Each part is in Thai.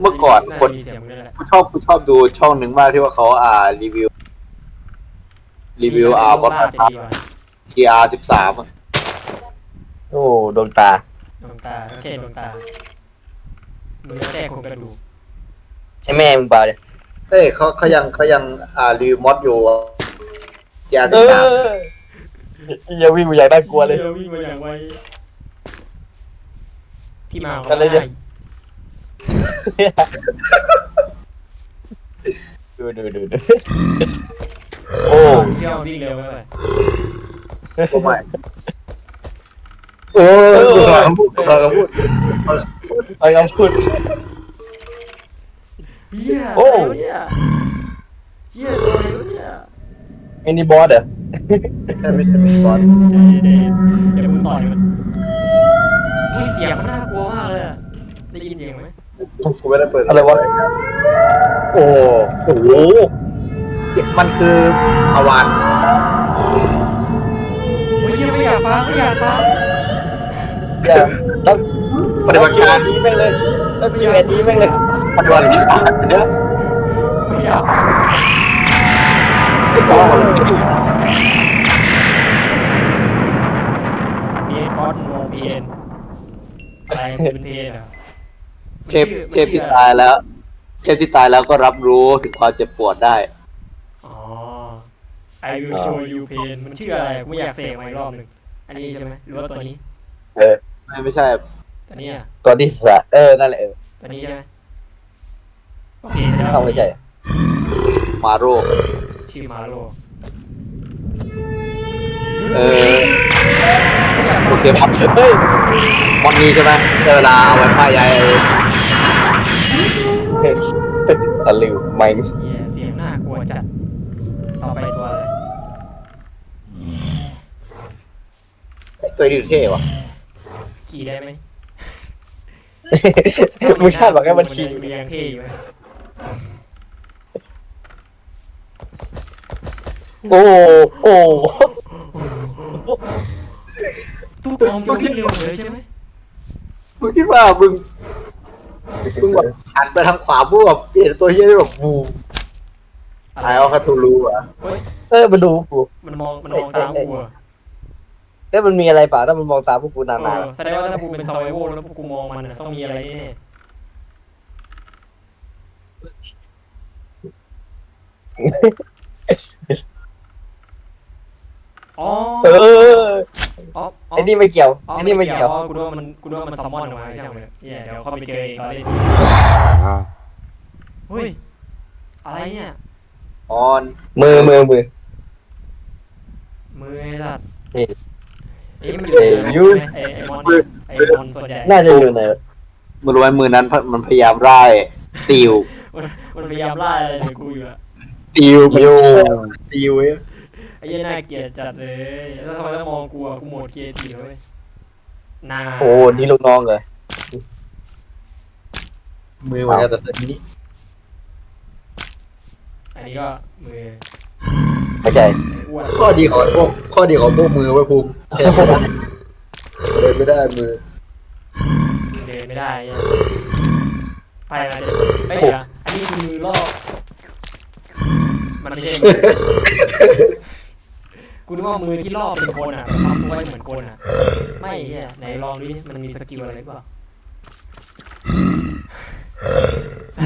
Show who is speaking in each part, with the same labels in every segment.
Speaker 1: เมื่อก่อนคนา
Speaker 2: จะมีเสียงมึงด้วยแหละ
Speaker 1: ผู้ชอบผู้ชอบดูช่องหนึ่งมากที่ว่าเขาอ่ารีวิว รีวิวอ่าบอส
Speaker 2: จะ
Speaker 1: พา
Speaker 2: ดีกว่า
Speaker 1: ทีอาร์สิบสาม
Speaker 3: โอ้ดวงตา
Speaker 2: ดวงตาแค่ดวงตามึงแค่โครงกระดูก
Speaker 3: ใช่แม่มึงเปล่าเนี่ย
Speaker 1: เอ้ยเขาเขายังเขายังอ่ารีวิวมอดอยู่ทีอาร์
Speaker 3: เอ
Speaker 1: สิบสาม
Speaker 3: ออย่าวิ่งกูอยากได้กลัวเลย
Speaker 2: ดี๋วิ่งมาอย่างไวที่มาของ
Speaker 3: กันเลยเนี่ยดู ดูดูดูโอ้
Speaker 2: โอ้เที่ยววิ่งเร็วไปเลย
Speaker 1: โอ้ไม่โอ้ยกูกำลังพูดกูกำลังพูด
Speaker 3: ไปคำพูด
Speaker 2: เฮีย
Speaker 3: โอ้
Speaker 2: อะไรวะเนี่ยเฮียตัวอะไรวะเนี่ย
Speaker 3: ไอ้นี่บอสเหรอ
Speaker 1: ใช่ไม่ใช่ไม่บอส
Speaker 2: เดี๋ยวเดี๋ยวเดี๋ยวมึงต่อยมันเฮ้ยเสียงมันน่ากลัวมากเลยอะได้ยินเสียงไหม
Speaker 1: กูไม่ได้เปิด
Speaker 3: อะไรวะ
Speaker 1: โอ้
Speaker 3: โอ้โห
Speaker 1: เสียงมันคืออาวาน
Speaker 2: โอ้ยเฮียไม่อยากฟังไม่อยากฟัง
Speaker 3: อย่าต้อง
Speaker 1: ปฏิบัติการ
Speaker 3: นี้แม่งเลยต้องคิวเอ็ดนี้แม่งเลย
Speaker 1: ปฏิบัติการเนี่ย
Speaker 2: ไม่อยาก
Speaker 1: ไอ้ก้อน
Speaker 2: เพียนก้อนโมเพียนอะไรเป็นเพียนอะ
Speaker 1: เทพเทพที่ตายแล้ว เทพที่ตายแล้วก็รับรู้ถึงความเจ็บปวดได้
Speaker 2: อ๋อ I will show you pain มันชื่ออะไรกูอยากเสกมาอีกรอบหนึ่งอันนี้ใช่ไหมหรือว่าตัวนี้
Speaker 3: เออ
Speaker 1: ไม่ไม่ใช่
Speaker 2: ตัวนี้อะ
Speaker 3: ตัวที่สะเออ นั่นแหละเออ
Speaker 2: ตัวนี้ใช่ไหมโอเคแล้ว
Speaker 3: เข้าไม่ใจ
Speaker 1: มาโร
Speaker 2: ชื่อมาโล
Speaker 1: เออโอเคมอด
Speaker 3: เฮ้ย
Speaker 1: มอดนี้ใช่ไหมได้เวลาเอาไว้ป้ายยาย
Speaker 3: ตะลิวไม่
Speaker 2: เหี้ยเสียงน่ากลัวจัด ต่อไปตัวอะไร
Speaker 1: ตัวนี้ดูเท่ว่ะ
Speaker 2: ขี่ได้ไหม
Speaker 3: มึงคาดหวังให้มันขี่
Speaker 2: มันยังเท่อยู่ไหม
Speaker 3: โอ้โอ้
Speaker 2: ตู้กองจะวิ่งเร็วเลยใช่ไหม
Speaker 1: มึงคิดว่ามึง มึงแบบหันไปทางขวาปุ๊บแบบเปลี่ยนตัวเฮียได้แบบบูตายเอาคาทูรูอะ
Speaker 2: เฮ้ย
Speaker 3: เออมาดูกู
Speaker 2: มันมองมันมองตามกูอะ
Speaker 3: เอ้ยมันมีอะไรเปล่าถ้ามันมองตาพวกกูนาน
Speaker 2: เออแสดงว่าถ้ากูเป็นซอยโวแล้วพวกกูมองมันอะต้องมีอะไรแน่อ๋อ
Speaker 3: ๆเออ
Speaker 2: อ๋ออ๋อ
Speaker 3: ไอ้นี่ไม่เกี่ยว
Speaker 2: อ๋อ
Speaker 3: ไอ้นี่ไม่เกี่ยว
Speaker 2: อ๋อกูรู้ว่ามันกูรู้ว่ามันซัมมอนออกมาใช่ไหมเนี่ยเดี๋ยวเขาไปเจอเองตอนนี้เฮ้ยอะไรเนี่ย
Speaker 1: ออน
Speaker 3: มือมือมือ
Speaker 2: มือไอ้สัตว์
Speaker 3: เอ้ย
Speaker 2: เอ้ยมัน
Speaker 3: เอ้ยยู
Speaker 2: ไอ้ไอ้มอนเนี่ยไอ้มอนส่วนใหญ่
Speaker 3: น่าจะอยู่ไหน
Speaker 1: มึงรู้ไหมมือนั้นมันพยายามไล่สตีล
Speaker 2: มันมันพยายามล่าอะไรกูอยู่อะ
Speaker 1: สตีล
Speaker 3: โย
Speaker 1: สตีลเว้ย
Speaker 2: ไอ้เหี้ยน่าเกลียดจัดเลยแล้วทำไมต้องมองกูอะกูโหมดเคียทีเว้ยนา
Speaker 3: โอ้นี่ลูกน้องเหรอ
Speaker 1: มือเหมือนกันแต่ตัวนี้
Speaker 2: อันนี้ก็มือ
Speaker 3: เข้าใจ
Speaker 2: อ้วน
Speaker 1: ข้อดีของพวกข้อดีของพวกมือไว้ยภูมิเทไม่ได้เดินไม่ได้มือ
Speaker 2: เดินไม่ได้เนี่ยไปมาเดี๋ยวไม่เดี๋ยวอันนี้คือมือลอกมันไม่ใช่มือ กูนึกว่ามือที่ลอกเป็นคนอะทำตัวไว้เหมือนคนอะ ไม่เฮียไหนลองดิมันมีสกิลอะไรหรือเปล่า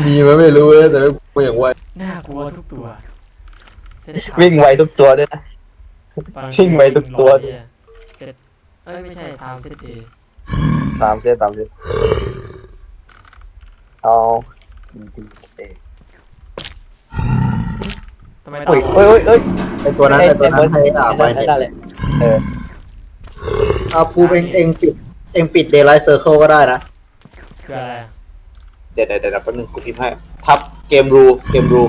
Speaker 1: มีไหมไม่รู้เว้ยแต่ไม่อย่างไว
Speaker 2: น่ากลัวทุกตัวเซต
Speaker 3: วิ่งไวทุกตัวด้วยนะ
Speaker 2: ตอน
Speaker 3: วิ่งไวทุกตัว
Speaker 2: เซตเอ้ยไม่ใช่ทามเซตเอ
Speaker 3: ตามเส้นตามเส้นเอา
Speaker 2: ทำไม
Speaker 3: โอ้ ย
Speaker 2: ตาม
Speaker 3: โอ้ยโอ้ยโอ้ย
Speaker 1: ไอตัวนั้นไอตัวนั้นให้อ่าไปเห็น
Speaker 3: นั่นแหละเออ
Speaker 1: อ่าภูมิเองเองปิดเองปิดเดย์ไลท์เซอร์เคิลก็ได้นะ
Speaker 2: คืออะไรอะ
Speaker 1: เดี๋ยวเดี๋ยวเดี๋ยวแป๊บนึงกูพิมพ์ให้ทับเกมรูเกมรู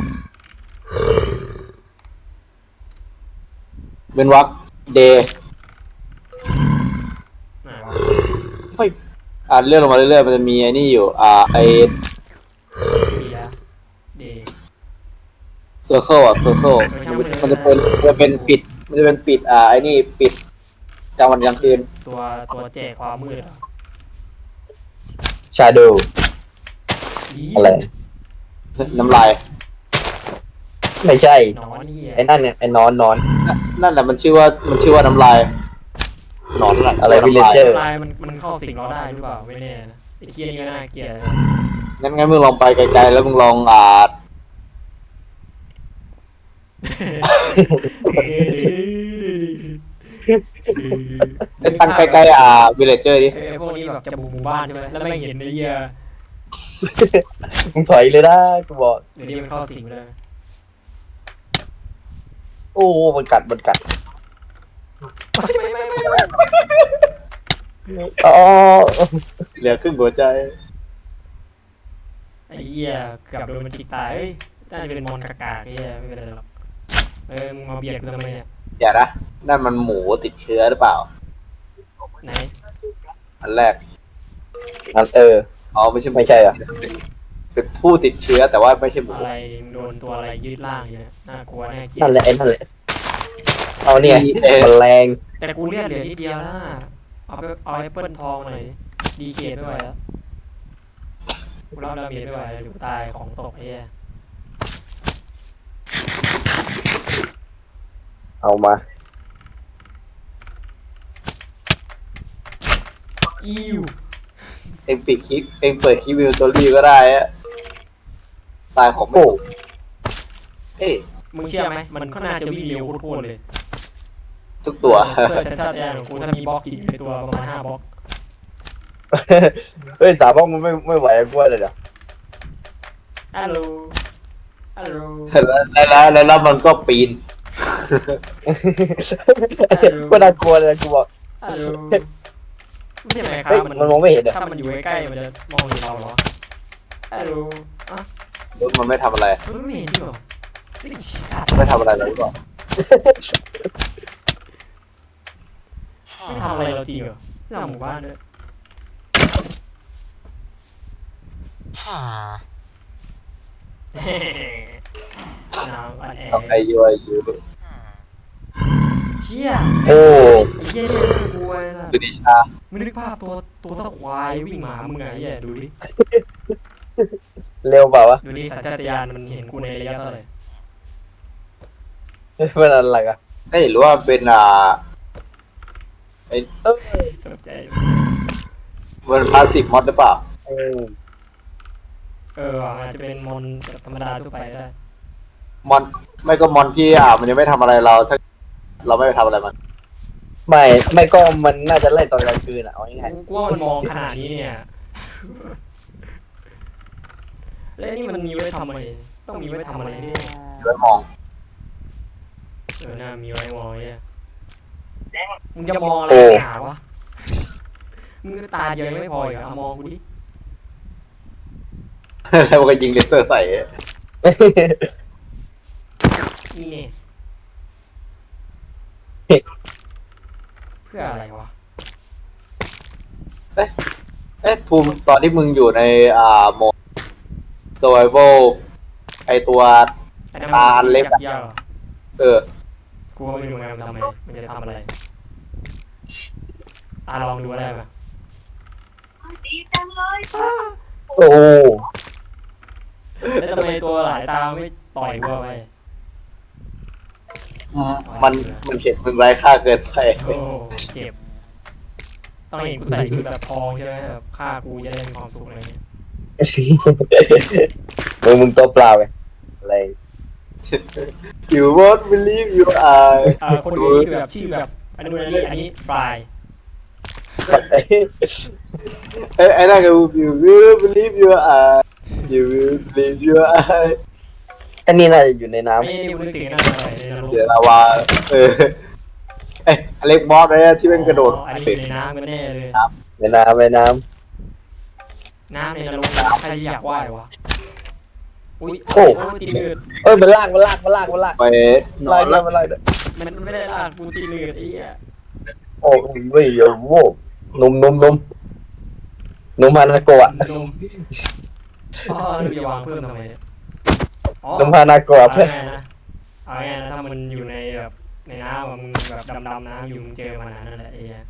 Speaker 1: เป็นวักเดย์
Speaker 2: ไหนวะ
Speaker 1: เฮ้ยอ่านเลื่อนลงมาเรื่อยๆมันจะมีไอ้นี่อยู่ อ่าไอ
Speaker 2: ดีอะเดย์
Speaker 1: เซอร์เคิลอะเซอร์เคิลมันจะเป็นมันจะเป็นปิด มันจะเป็นปิด อ่าไอ้นี่ปิดกลางวันกลางคืน
Speaker 2: ตัวตัวแจกความมืดเหรอ
Speaker 3: ชาโด
Speaker 2: ด
Speaker 3: อะไร
Speaker 1: น้ำลาย
Speaker 3: ไม่ใช่
Speaker 2: หนอนเหี้ย
Speaker 3: ไอ้นั่นเนี่ยไอ้นอนนอน
Speaker 1: นั่นแหละมันชื่อว่ามันชื่อว่าน้ำลายหนอนแหละ
Speaker 3: อะไร
Speaker 1: น้ำลาย
Speaker 3: villager
Speaker 2: ลายมันมันเข้าสิงเราได้หรือเปล่าไม่แน่นะไอ้เกียนี่ก็น่าเกลียด
Speaker 1: งั้นงั้นมึงลองไปไกลๆแล้วมึงลองอ่า ไปตั้งใกล้ๆอ่าวิลเลเจอร์ดิ
Speaker 2: ไอ้พวกนี้แบบจะบุกหมู่บ้านใช่ไหมแล้วไม่เห็นไอ้เหี้ย
Speaker 3: มึงถอยเลยนะกูบอก
Speaker 2: เดี๋ยวนี้มันเข้าสิงเลย
Speaker 3: โอ้มันกัดมันกัด
Speaker 2: ไม่ไม่ไม่ไม่
Speaker 3: อ๋อ
Speaker 1: เหลือครึ่งหัวใจ
Speaker 2: ไอ้เหี้ยเกือบโดนมันจิกตายเอ้ยน่าจะเป็นมอนกากาไอ้เหี้ยไม่เป็นไรหรอก เออมึงมาเบียดกูทำไมเนี่ย
Speaker 1: อย่านะนั่นมันหมูติดเชื้อหรือเปล่า
Speaker 2: ไหน
Speaker 1: อันแรก
Speaker 3: อันเออ
Speaker 1: อ๋อไม่ใช่
Speaker 3: ไม่ใช่เหรอ
Speaker 1: เป็นเป็นผู้ติดเชื้อแต่ว่าไม่ใช่หมู
Speaker 2: อะไรมึงโดนตัวอะไรยืดล่างอยู่เนี่ยน่ากลัวน่าเกลีย
Speaker 3: นั่น
Speaker 2: ด
Speaker 3: แหละไอ้นั่นแหละเอาเนี่ย
Speaker 1: เออ
Speaker 3: มันแรง
Speaker 2: แต่กูเลือดเหลือนิดเดียวนะเอาไปเอาแอปเปิลทองหน่อยดีเกตไม่ไหวแล้วกูรับดาเมจไม่ไหวเดี๋ยวกูตายของตกไอ้เหี้ย
Speaker 3: เอามา
Speaker 2: อิว
Speaker 1: เองปิดคลิป เองเปิดคลิปวิวตัวรีก็ได้อะตายของไม่
Speaker 3: โอ้
Speaker 1: เอ้ย
Speaker 2: มึงเชื่อไหมมันก็น่าจะวิ่งเร็วโคตรๆเลย
Speaker 1: ทุกตัว
Speaker 2: เพื่อชัดๆแอนของกูถ้ามีบล็อกอีกในตัวประมาณห้าบล็อก
Speaker 3: เฮ้ยสามบ้องมันไม่ไม่ไหวกูว่าเลยเดี๋ยว
Speaker 2: ฮัลโหลฮัลโหล
Speaker 1: แล้วแล้วแล้วแล้วมันก็ปีน
Speaker 3: ก็น่ากลัวเลยกูบอก
Speaker 2: ฮัลโหลไม่ใช่ไหมครั
Speaker 3: เฮ้ย
Speaker 2: บ
Speaker 3: มันมองไม่เห็นเหรอ
Speaker 2: ถ้ามันอยู่ใกล้ๆมันจะมองเห็นเราเหรอฮัลโหลอะ
Speaker 1: มันไม่ทำอะไร
Speaker 2: มันไม่เห็นจริงเหรอไม่ได้สัตว์
Speaker 1: ไม่ทำอะไรเลยหรือเปล่า
Speaker 2: ไม่ทำอะไรเราจริงเหรอที่ทำหมู่บ้านด้วยน้ำอันแอ
Speaker 1: ทำไอยูไอยู
Speaker 2: เชี่ย
Speaker 3: โอ้
Speaker 2: ไอ้เหี้ยเนี่ยน่ากลัวเลยนะ
Speaker 1: สุนิชา
Speaker 2: มึงนึกภาพตัวตัวเท่าควายวิ่งมาหามึงไงไอ้เหี้ยดูดิ
Speaker 3: เร็วเปล่าวะ
Speaker 2: ดูดิสัญชาตญาณมันเห็นกูในระยะเท่าไหร่
Speaker 3: มันอะไรอะ
Speaker 1: เอ้ยหรือว่าเป็นอ่า
Speaker 3: เออ
Speaker 2: ตกใจ
Speaker 1: มันพาสติกมอดหรือเปล่า
Speaker 3: เออ
Speaker 2: เออว่ะอาจจะเป็นมอนแบบธรรมดาทั่วไปได้
Speaker 1: มอนไม่ก็มอนที่อ่ามันยังไม่ทำอะไรเราถ้า เราไม่ไปทำอะไรมัน
Speaker 3: ไม่ไม่ก็มันน่าจะไล่ตอนกลางคืนอะเอาง่าย
Speaker 2: กูว่ามันมองขนาดนี้เนี่ย แล้วนี่มันมีไว้ทำอะไรต้องมีไว้ทำอะไรเนี่ย
Speaker 1: ไว้มอง
Speaker 2: เออน่ามีไว้มองเนี่ยมึงจะมองอะไรหนาวะมึงก็ตาเดียวยังไม่พออีกเหรอเอามองกูดิ
Speaker 1: แล้วมันก็ยิงเลเซอร์ใส่
Speaker 3: ๆ
Speaker 2: นี่เนี่ย พื่ออะไรวะ
Speaker 1: เอ๊ะภูมิตอนที่มึงอยู่ในอ่าโหมด survival ไอตัว
Speaker 2: ไอ้นั่น
Speaker 1: ตาอันเล็กอะ
Speaker 2: ยากๆหรอ
Speaker 1: เออ
Speaker 2: กูว่าไม่รู้ไงมันทำอะไรมันจะทำอะไรอะลองดูได้ไหม
Speaker 4: ดีจังเลย
Speaker 3: โอ้
Speaker 2: แล้วทำไมตัวหลายตาไม่ต่อยกูไป
Speaker 1: อื มมันมันเห็นมึงไร้ค่าเกินไป
Speaker 2: โอ้เจ็บ ต้องเห็นกูใส่ชุดแบบทองใช่ไหมแบบฆ่ากูจะได้มีความสุขอะไรเงี้ย
Speaker 3: มึงมึงตัวเปล่าไงอะไร
Speaker 1: you won't believe you are
Speaker 2: เออคนดูนี่คือแบบชื่อแบบอันนู้นอันนี้อันนี้ปลาย
Speaker 1: เอ้ยไอ้นั่นก็ you will believe you are you will believe you are
Speaker 3: อันนี้น่าจะอยู่ในน้
Speaker 2: ไม่ได้นึกถึงนั่นอะไรในนรก
Speaker 1: เดี๋ยวลาวาเออเอ้ยอเล็กบอสเลยที่เป็นกระโดด
Speaker 2: อ๋ออันนี้อยู่ในน้ำกันแน่เลยำ
Speaker 3: ในน้ำในน้
Speaker 2: น้ำในนรกใครอยากว่ายวะ อุ้ย
Speaker 3: โอ้
Speaker 2: ตีเลือดำ
Speaker 3: เอ้ยมันลากมันลากมันลากมันลาก
Speaker 1: ไปนอ
Speaker 3: ลาก
Speaker 1: น
Speaker 3: ด้
Speaker 1: แล้ววย
Speaker 3: มันลากด้วย
Speaker 2: มันไม่ได้ลากกูตีเลือดไอ้เหี้ย
Speaker 3: โอ้ยเว้ยโอ้โหนุ่มนุ่มนุ่มนุ่มฮานาโกะ
Speaker 2: นมอ๋อนี่จะวางเพิ่มทำไมเนี่ย อ๋อ
Speaker 3: นุ่มฮานาโกะ
Speaker 2: เอา
Speaker 3: เพื่อน
Speaker 2: ไงนะเอาไงนะถ้ามันอยู่ในแบบในน้ำอะมึงแบบดำๆน้ำอยู่มึงเจอมันนั่นแหละไอ้เหี้ย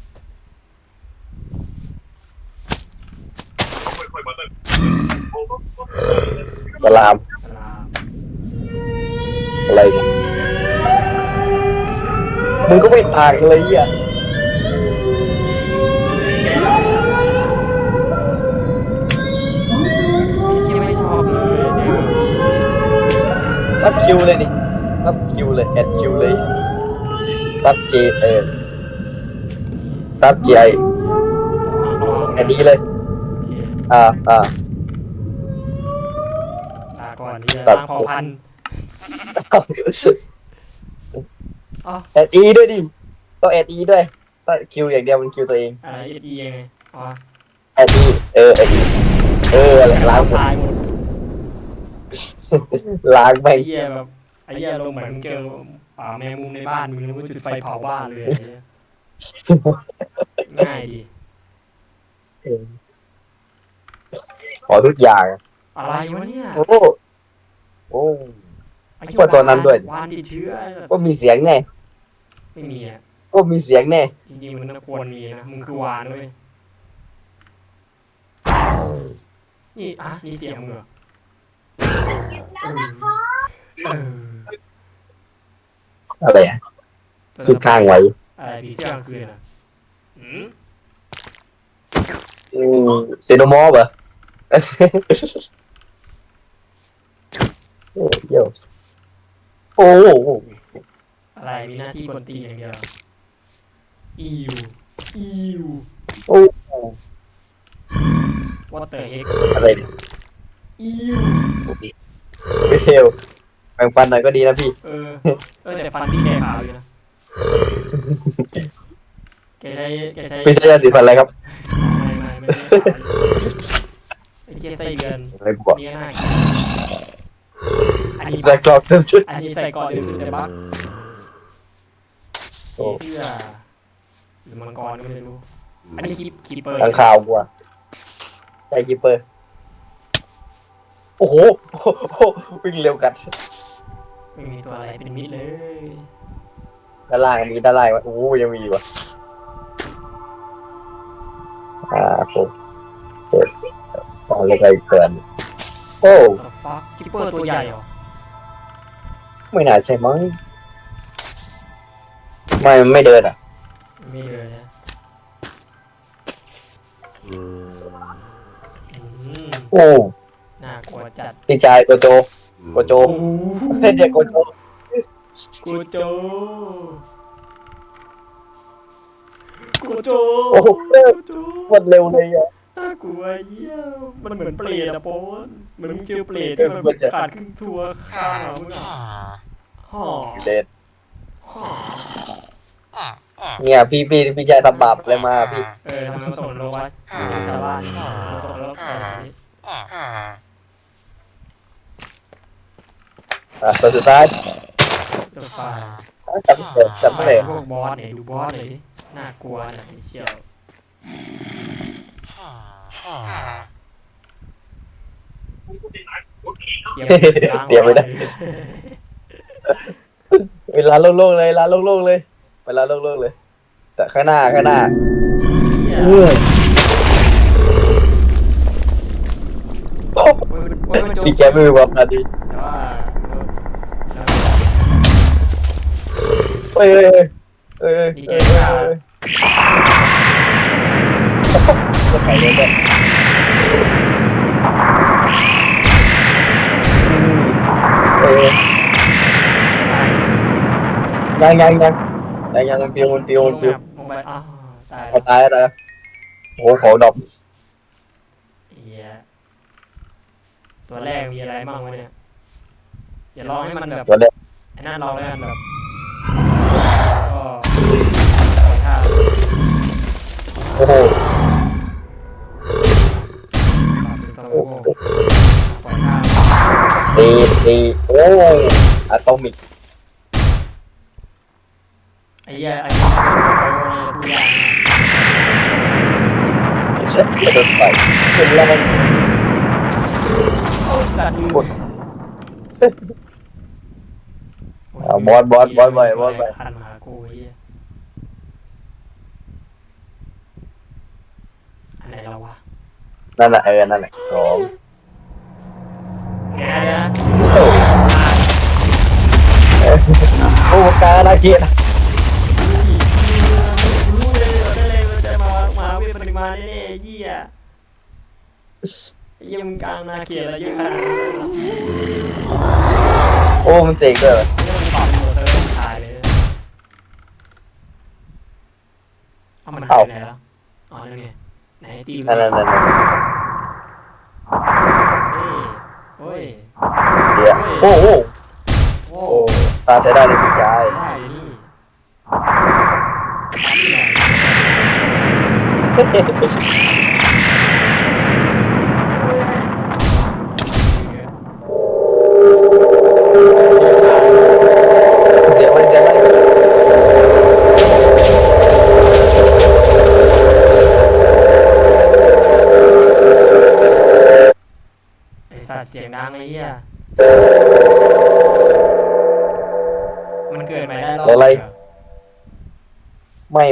Speaker 3: สลาม
Speaker 2: สลาม
Speaker 3: อะไรเนี่ยมึงก็ไม่ต่างกันเลยเหี้ย รับคิวเลยนี่รับคิวเลยแอดคิวเลยรับเจเออรับเจไอแอดดีเลย อ่าอ่า
Speaker 2: ลาก่อนนี่
Speaker 3: ตั
Speaker 2: ล้า
Speaker 3: ด
Speaker 2: งเผ่าพันธุ์อ๋อ
Speaker 3: แอดอีด้วยดิต้องแอดอีด้วยถ้าคิวอย่างเดียวมันคิวตัวเอง
Speaker 2: อะไรเอ็ดอียังไงอ๋อ
Speaker 3: แอดอีเออแอดอีเอออะไรล้างหมด
Speaker 2: ตายหมด
Speaker 3: ล้าง
Speaker 2: ไอ้
Speaker 3: แม่ง
Speaker 2: เหี้ยแบบไอ้เหี้ยลงเหมือนมึงเจอป่าแมงมุมในบ้านมึงแล้วก็จุดไฟเผาบ้านเลยไอ้เหี้ยง่ายดี
Speaker 3: ขอทุกอย่าง
Speaker 2: อะไรวะเนี่ย
Speaker 3: โอ้โอ้
Speaker 2: ไอ้เหี้
Speaker 3: กดตัวนั้นด้วย
Speaker 2: วานติดเชื้อ
Speaker 3: ก็มีเสียงแน่
Speaker 2: ไม่มีอะ
Speaker 3: ก็มีเสียงแน่
Speaker 2: จริงๆมันน่าควรมีนะมึงคือวานด้วยนี่อะนี่เสียงมึงเหรอเออ
Speaker 3: อะไรอะคิดข้างไว้
Speaker 2: อะไรผีเสื้อกลางคืนอะอืม
Speaker 3: อืมเซโนมอฟเหรอโอ้เยี่ยวโอ้โห
Speaker 2: อะไรมีหน้าที่กวนตีนอย่างเดียวอิวอิว
Speaker 3: โอ้
Speaker 2: what the heck
Speaker 3: อะไรเนี่ย
Speaker 2: อิว
Speaker 3: เที่ยวแบ่งฟันหน่อยก็ดีนะพี่
Speaker 2: เออเออแต่ฟันพี่แกขาวอยู่นะ แกใช้แกใช้
Speaker 3: ไม่ใช่ยาสีฟันอะไรครับ
Speaker 2: ไม่ไม่ไม่ใช่ขาวไอ้เจี๊ยไส้เดือน
Speaker 3: อะไรบอก
Speaker 2: นี่ก็น่ากินอันนี้
Speaker 3: ใส่กรอบเต็มชุด
Speaker 2: อันนี้ใส่ก่อนอื่นแต่บัก
Speaker 3: โอ้
Speaker 2: เสื้อหรือมังกรก็ไม่รู้ อันนี้คีคีเปอร์
Speaker 3: ทางข่าวกูอะใช่กิปเปอร์ โอ้โหโอ้โหวิ่งเร็วกัด
Speaker 2: ไม่มีตัวอะไรเป็นมิดเลย
Speaker 3: ด้านล่างมีด้านล่างวะโอ้ยังมีวะอ่าผมเจ็ดตอนเล็กๆเกินโอ้
Speaker 2: ตัวฟักคีเปอร์ตัวใหญ่เหรอ
Speaker 3: ไม่น่าใช่มั้งไม่ไม่เดินอะ
Speaker 2: ไม่เลยนะอืม
Speaker 3: โอ้
Speaker 2: น่ากลัวจัด
Speaker 3: พี่ชายโกโจโกโจเฮ้ยเด็กโกโจ
Speaker 2: กูโจกูโจ
Speaker 3: โอ้โห
Speaker 2: กูโจ
Speaker 3: หมดเร็วเลยอะ
Speaker 2: น่ากลัวเยี่ยมันเหมือนเปรตอะโปนเหมือนมึงเจอเปรตที่มันแบบขาดครึ่งตัวข้างหลังมึงอะห่อ
Speaker 3: เด็ด
Speaker 2: ห่อ
Speaker 3: เนี่ยพี่พี่พี่ชายทำบาปอะไรมาพี่
Speaker 2: เออทำน้ำตกโลวัสชาวบ้านน้ำตกแล้วก็แบบนี้
Speaker 3: อะตัวสุดท้าย
Speaker 2: ตัวฟ้า
Speaker 3: จำเสร็จจำเสร็จ
Speaker 2: พวกบอสเนี่ยดูบอสเลยดิน่ากลัวนะไอ้เชี่ยวเตรียมล้าง
Speaker 3: เวลาโล่งๆเลยเวลาโล่งๆเลย เวลาโล่งๆเลย แต่ข้างหน้าข้างหน้า
Speaker 2: เหี้ย
Speaker 3: เอ้ย
Speaker 2: โอ้ยโอ้ยมันโจม
Speaker 3: พี่แกไม่มีความพอดี เอ้ยเอ้ยเอ้ยเอ้ยเอ้ย
Speaker 2: ดี
Speaker 3: เจ
Speaker 2: ค่ะ
Speaker 3: จะไปเลยเนี่ยเอ้ยยังยังยังยังยังมันปิวมันปิวมันปิว
Speaker 2: ลงไปอ้าวตาย
Speaker 3: เอาตายแล้วตายแล้วโอ้โหเขาดอก
Speaker 2: เหี้ยตัวแรกมีอะไรบ้างวะเนี่ยอย่าลองให้มันแบบ
Speaker 3: ตัวเด็ก
Speaker 2: ไอ้นั่นลองแล้วกันแบบ
Speaker 3: โอ้โห
Speaker 2: ปรับเป็นสโลโก้ปล่อยท่า
Speaker 3: ตีตีโอ้อะตอมิก
Speaker 2: ไอ้เหี้ยไอ้เหี้ยไอ้เหี้ยสุดยอด
Speaker 3: เช็ดกระโดดไปเป็นแล้วมัน
Speaker 2: โอ้ยสัตว์
Speaker 3: กดเอาบอสบอสบอสไปบอสไป
Speaker 2: หันมาหากูไอ้เหี้ย นไหนเราวะ
Speaker 3: นั่นแหละเออนั่นแหละสอง
Speaker 2: เดี๋ยวนะ
Speaker 3: โอ้โอ้กาลาเกียนะ
Speaker 2: รู้เลยได้เลยมันจะมามาเวทปริมาณแน่ๆเยี่ยเยี่ยมงกลางนาเกียรอะไรเยอะขนาดนั้น
Speaker 3: โอ้มันเจ๋งเลย
Speaker 2: ไม่ต้องตอบหมดเลยถ่ายเลยเอามันหายไปไหนแล้วอ๋อนั่นไง ไหนตีม
Speaker 3: นั่นนั่นนั่น
Speaker 2: เฮ้ยโอ้ย
Speaker 3: เดี๋ยวโอ้โห
Speaker 2: โอ้
Speaker 3: โอ้ตาใช้ได้เลยพี่ชาย
Speaker 2: ได้เลยนี่ทำนี่หน่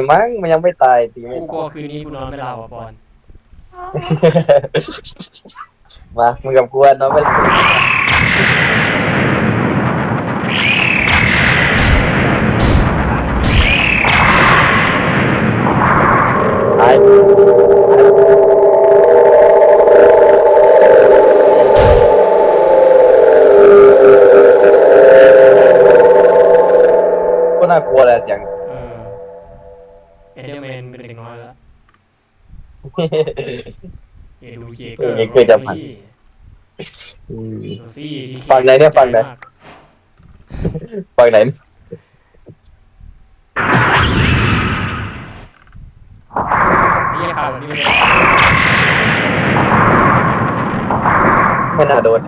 Speaker 2: ม่มั้
Speaker 3: งมันยังไม่ตายตีไม่
Speaker 2: กูกลัวคืนนี้กูนอนไม่หลับอะบอล
Speaker 3: มามึงกับกูอะนอนไม่หลับตายก็น่ากลัวแหละเสียง
Speaker 2: เอดูเจเกอร์
Speaker 3: เอเกอร์จะพัน อืม
Speaker 2: โรซี่
Speaker 3: ฝั่งไหนเนี่ยฝั่งไหนฟังไหน
Speaker 2: นี่ข่าวแบบนี้ไม่ได้
Speaker 3: ไม่น่าโดน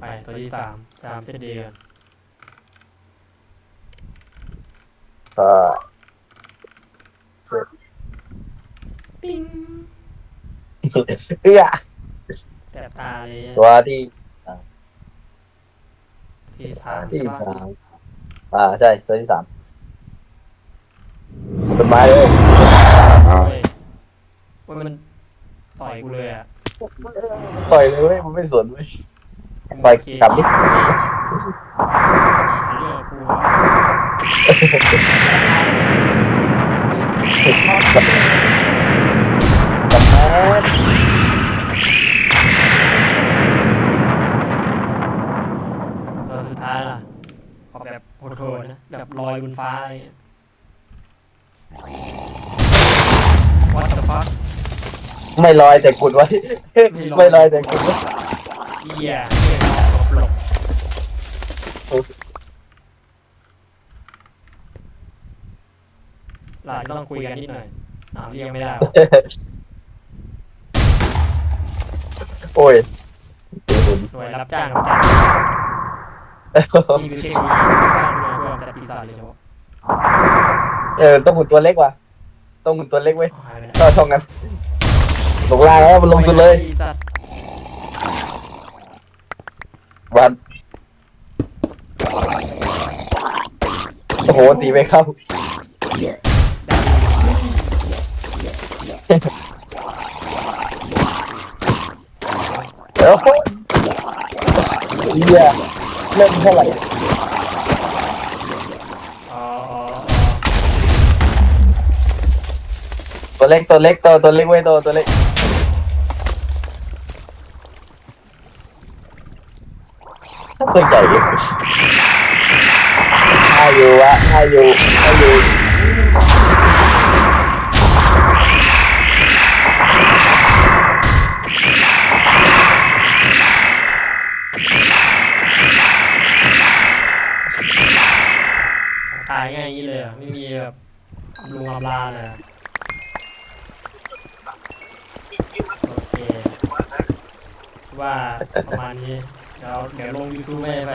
Speaker 2: ไปตัวที่สามสามเซตเดียว
Speaker 3: ก็
Speaker 2: ปิ้ง
Speaker 3: เอื้อ
Speaker 2: แสบตาเลย
Speaker 3: ตัวที่
Speaker 2: ที่สาม
Speaker 3: ที่สามอ่าใช่ตัวที่สามต้นไม้เลย
Speaker 2: เฮ้ยว่ามันต่อยกูเลยอะ
Speaker 3: ต่อยเลยเว้ยมันไม่สนเว้ยไปกลับดิ
Speaker 2: หาเรื่องกูอะเฮ้ยรอดเฉย
Speaker 3: กับแม่
Speaker 2: ตัวสุดท้ายล่ะขอแบบโหดๆนะ แบบล อยบนฟ้าอะไรเงี้ย What the fuck
Speaker 3: ไม่ลอยแต่กุดไว้ ไม่ลอยแต่กุดไว้
Speaker 2: เหี้ยเหี้ยหลบหลบเราอาจจะต้องคุยกันนิดหน่อยอ้าวเรียกไม่ได้วะ
Speaker 3: โอ้ย
Speaker 2: หน่วยรับจ้างรับจ้างนี่คือเทคโนโลยีที่สร้างขึ้นมาเพื่อกำจัดปีศาจโดยเฉพาะ
Speaker 3: เออต้องหุ่นตัวเล็กว่ะต้องหุ่นตัวเล็กเว้ย
Speaker 2: หายไปแล้ว
Speaker 3: ก็ช่องกันลงล่างแล้วมันลงสุดเลย
Speaker 2: ปีศาจ
Speaker 3: วันโอ้โหตีไม่เข้าเอ้าเหี้ยเล่นเท่าไหร่ ตัวเล็กตัวเล็กตัวตัวเล็กไว้ยตัวตัวเล็กตัวใหญ่ให้อยู่วะให้อยู่ให้อยู่
Speaker 2: ตายง่ายอย่างนี้เลยเหรอไม่มีแบบลุงอับลาเลย โอเคว่าประมาณนี้ เดี๋ยวเดี๋ยวลง YouTube ให้ไป